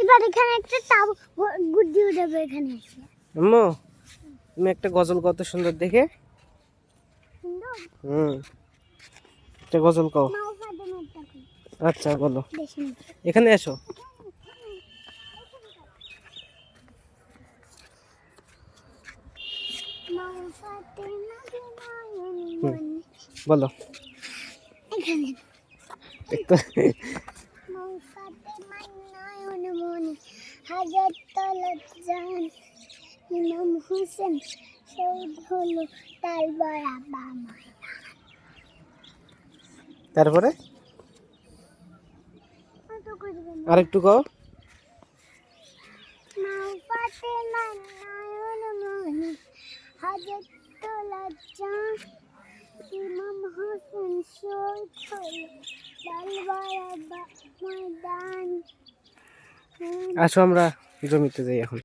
এবার এখানে একটা তাব গুড্ডি উঠাবে এখানে আম্মু তুমি একটা গজল কত সুন্দর দেখে। হুম। একটা গজল কও। আচ্ছা বলো। এখানে এসো। বলো। এখানে। হাজার তলত জান ইমাম হোসেন শহীদ হলো তার বাবা মা। তারপরে? কত করবেন? আর একটু কও মাওপাতে নয়ন মনি হাজত তোলা চান ইমাম হোসেন শহীদ হলো লালবাড়া ময়দান আসো আমরা জমিতে যাই এখন।